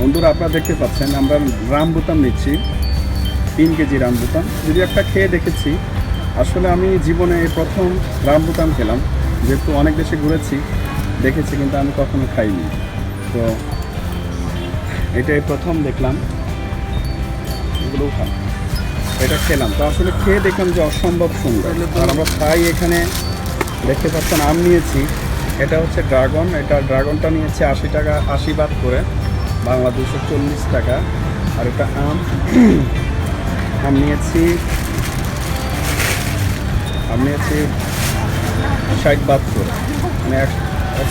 বন্ধুরা, আপনারা দেখতে পাচ্ছেন, আমরা রামবুতাম নিচ্ছি, তিন কেজি রামবুতাম যদি একটা খেয়ে দেখেছি, আসলে আমি জীবনে প্রথম রামবুতাম খেলাম, যেহেতু অনেক দেশে ঘুরেছি, দেখেছি কিন্তু আমি কখনো খাইনি। তো এটাই প্রথম দেখলাম। এগুলোও এটা খেলাম। তো আসলে খেয়ে দেখলাম যে অসম্ভব সুন্দর। আর আমরা খাই এখানে দেখতে পাচ্ছেন, আম নিয়েছি। এটা হচ্ছে ড্রাগন। এটা ড্রাগনটা নিয়েছে আশি টাকা, আশি বাদ করে। বাংলা দুশো চল্লিশ টাকা, আর একটা আম। আম নিয়েছি। আম নিয়েছি ষাট বাদ করে মানে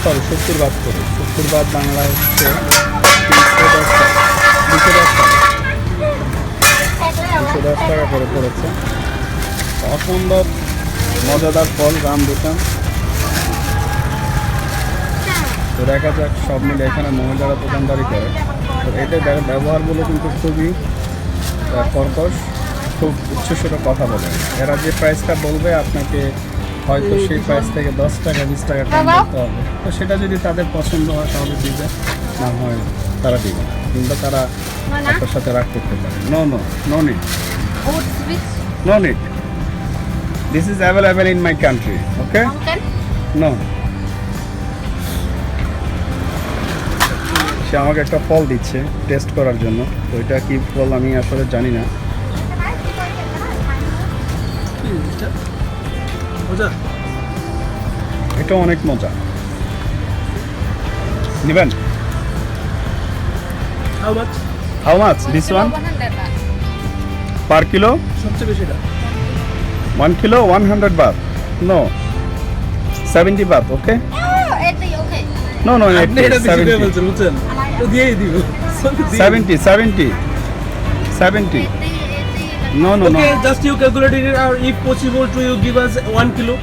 সরি সত্তর বাদ করে সত্তর বাদ বাংলা হচ্ছে দশ দুশো দশ টাকা। দুশো দশ টাকা করে পড়েছে। অসম্ভব মজাদার ফল, রাম দোকান তো দেখা যাক সব মিলে এখানে মহিলারা দোকানদারি করে। তো এদের ব্যব- ব্যবহারগুলো কিন্তু খুবই কর্কশ খুব উচ্চস্বরে কথা বলে। এরা যে প্রাইসটা বলবে আপনাকে হয়তো সেই প্রাইস থেকে দশ টাকা বিশ টাকা কম করতে হবে। তো সেটা যদি তাদের পছন্দ হয় তাহলে দিবে না হয় তারা দিবে না। কিংবা তারা? আপনার সাথে রাগ করতে পারে। No no no need Oat switch No is available in my country okay country. সে আমাকে একটা ফল দিচ্ছে টেস্ট করার জন্য। তো এটা কি ফল আমি আসলে জানি না। এটা অনেক মজা। নিবেন? How much how much this one per kilo সবচেয়ে বেশি one kilo one hundred baht no seventy baht okay 80 okay. No no এটা সেভেন্টি বলছেন বুঝছেন? দিয়েই দিব seventy seventy seventy 80 80 no no no Okay, just you calculate it or if possible to you give us one kilo.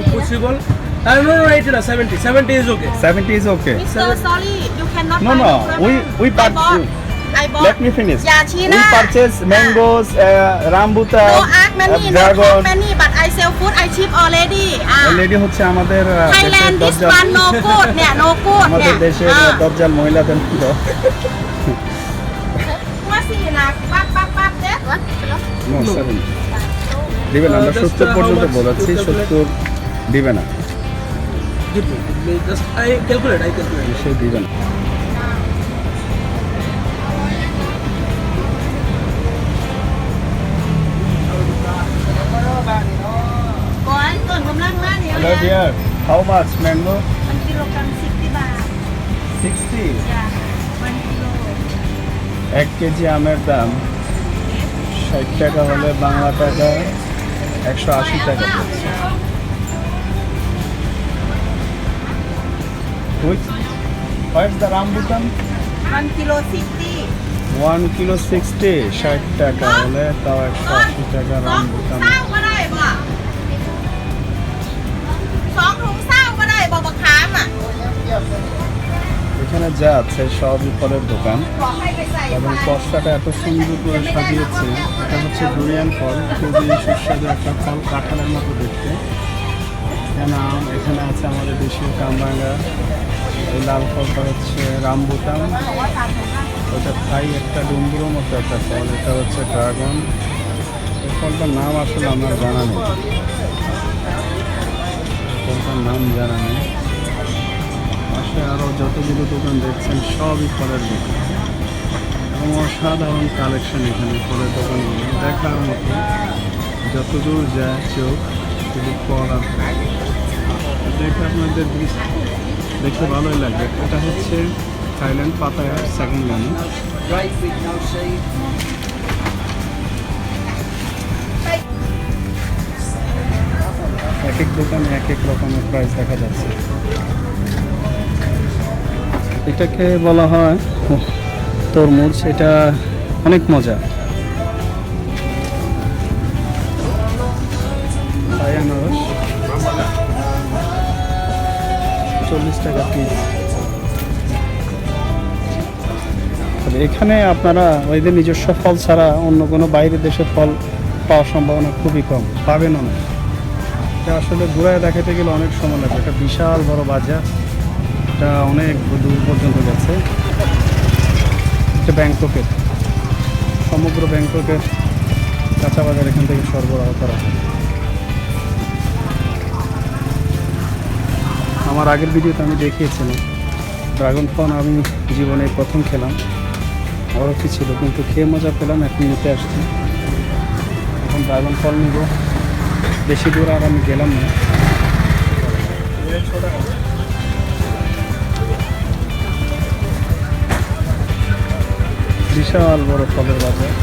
If possible. Uh, no, no, no, 80 na, 70. 70 is okay. Seventy is okay Mr. Sorry, you cannot No, buy no, the we- product. we I bought- bought. I bought. Let me finish. Yeah, We purchase mangoes, uh, rambutan, No ask many, uh, no dragon. talk many, but I sell food. I ship already. Ah. Lady হচ্ছে আমাদের uh, Thailand, this one no good. Yeah, no good. আমাদের Yeah. দেশের Ah. দরজাল মহিলাদের মতো? No, No. দিবে না Uh, আমরা just, সত্তর uh, পর্যন্ত বলেছি? সত্তর দিবে না Give me. How much mango kilogram 60 baht. Sixty Yeah, one kilo. এক কেজি আমের দাম ষাট টাকা হলে বাংলা টাকা একশো আশি টাকা পড়ছে Which, what's the rambutan? One kilo 60. One kilo sixty ষাট টাকা হলে তাও একশো আশি টাকা Sóng রামবুটান এখানে যা আছে সবই ফলের দোকান। এবং. পশটাটা এত সুন্দর করে সাজিয়েছে। এটা হচ্ছে ডুরিয়ান ফল। খুবই সুস্বাদু একটা ফল কাঁঠালের মতো দেখতে। এখানে আম এখানে আছে আমাদের দেশীয় কামরাঙ্গা। লাল ফলটা হচ্ছে রামবুটান ওটা থাই একটা ডুম্বুরের মতো একটা ফল। এটা হচ্ছে ড্রাগন। এই ফলটার নাম আসলে আমার জানা নেই। ফলটার নাম জানা নেই। পাশে আরও যতগুলো দোকান দেখছেন, সবই ফলের দোকান। এবং অসাধারণ কালেকশন এখানে ফলের দোকানগুলো। দেখার মতো যতদূর যায় চোখ, শুধু ফল আর। দেখে আপনাদের দেখতে ভালোই লাগবে। এটা হচ্ছে থাইল্যান্ড পাতায়া সেকেন্ড ল্যান্ড এক এক দোকানে এক এক রকমের প্রাইস দেখা যাচ্ছে। এটাকে বলা হয় তরমুজ, এটা অনেক মজা। চল্লিশ টাকা পিস এখানে আপনারা ওইদের নিজস্ব ফল ছাড়া অন্য কোনো বাইরের দেশের ফল পাওয়ার সম্ভাবনা খুবই কম, পাবেনও না। এটা আসলে ঘুরায় দেখাতে গেলে অনেক সময় লাগবে একটা বিশাল বড় বাজার। এটা অনেক দূর পর্যন্ত গেছে। হচ্ছে ব্যাংককের। সমগ্র ব্যাংককের কাঁচা বাজার এখান থেকে সরবরাহ করা হয়। আমার আগের ভিডিওতে আমি দেখিয়েছিলাম, ড্রাগন ফল আমি জীবনে প্রথম খেলাম। কি ছিল, কিন্তু খেয়ে মজা পেলাম এখন নিতে আসছি। এখন ড্রাগন ফল নিব। বেশি দূর আর আমি গেলাম না। বিশাল বড় ফলের বাজার।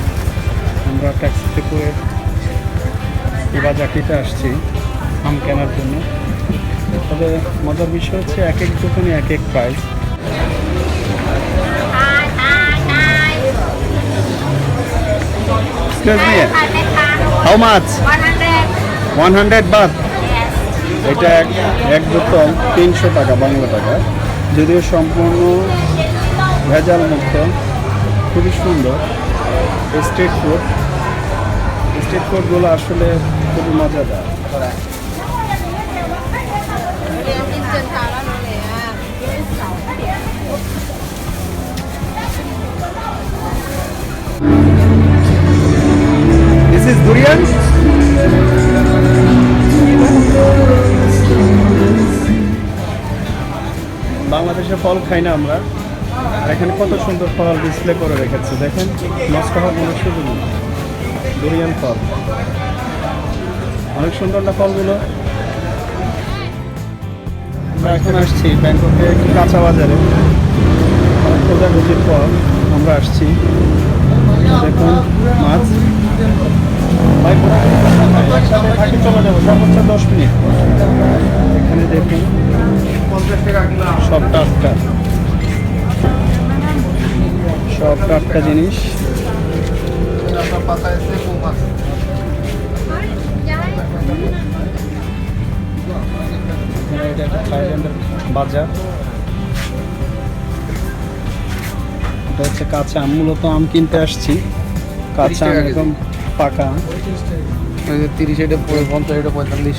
আমরা ট্যাক্সিতে করে এই বাজারটিতে আসছি আম কেনার জন্য। তবে মজার বিষয় হচ্ছে এক এক দোকানে এক এক price. How much one hundred baht এটা এক বোতল তিনশো টাকা, বাংলা টাকা। যদিও সম্পূর্ণ ভেজাল মুক্ত খুবই সুন্দর। স্ট্রিট ফুড স্ট্রিট ফুডগুলো আসলে খুবই মজাদার। বাংলাদেশে ফল খাই না আমরা। এখানে কত সুন্দর ফল ডিসপ্লে করে রেখেছে, দেখেন। নষ্ট হওয়ার কোনো সুযোগ নেই। ডুরিয়ান ফল। অনেক সুন্দর না ফলগুলো? আমরা এখন আসছি ব্যাংককে কাঁচা বাজারে। খোঁজাখুঁজির পর আমরা আসছি। দেখুন, মাছ। দশ মিনিট। এখানে দেখুন সব টাটকা সব টাটকা জিনিস। বাজার। এটা হচ্ছে কাঁচা আম মূলত আম কিনতে আসছি। কাঁচা আম একদম পাকা। তিরিশ এটা পঞ্চাশ এটা পঁয়তাল্লিশ।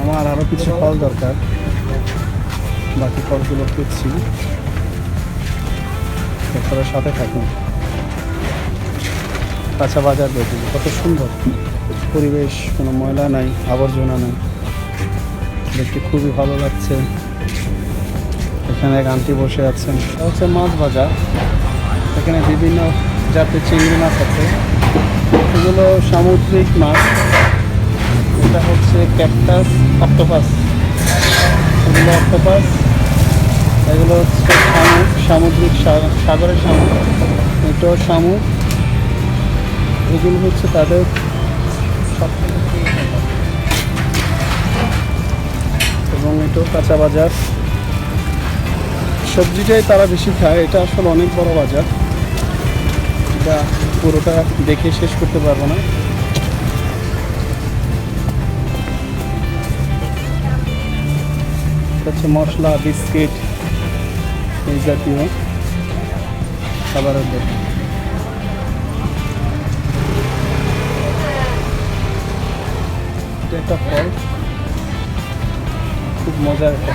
আমার আরও কিছু ফল দরকার। বাকি ফলগুলো খুঁজছি আপনারা সাথে থাকুন। কাঁচা বাজার দেখুন, কত সুন্দর। পরিবেশ, কোনো ময়লা নাই, আবর্জনা নাই। দেখতে খুবই ভালো লাগছে। এখানে এক আন্টি বসে আছেন। এটা হচ্ছে মাছ বাজার। এখানে বিভিন্ন জাতের চিংড়ি মাছ আছে। এগুলো সামুদ্রিক মাছ। এটা হচ্ছে ক্যাকটাস, অক্টোপাস। এগুলো অক্টোপাস। এগুলো হচ্ছে শামুক সামুদ্রিক সাগরের শামুক এটাও শামুক এগুলো হচ্ছে তাদের। এবং এটাও কাঁচা বাজার। সবজিটাই তারা বেশি খায়। এটা আসলে অনেক বড় বাজার। এটা পুরোটা দেখে শেষ করতে পারব না। হচ্ছে মশলা, বিস্কিট। এই জাতীয় খাবারের দোকান একটা ফল। খুব মজার একটা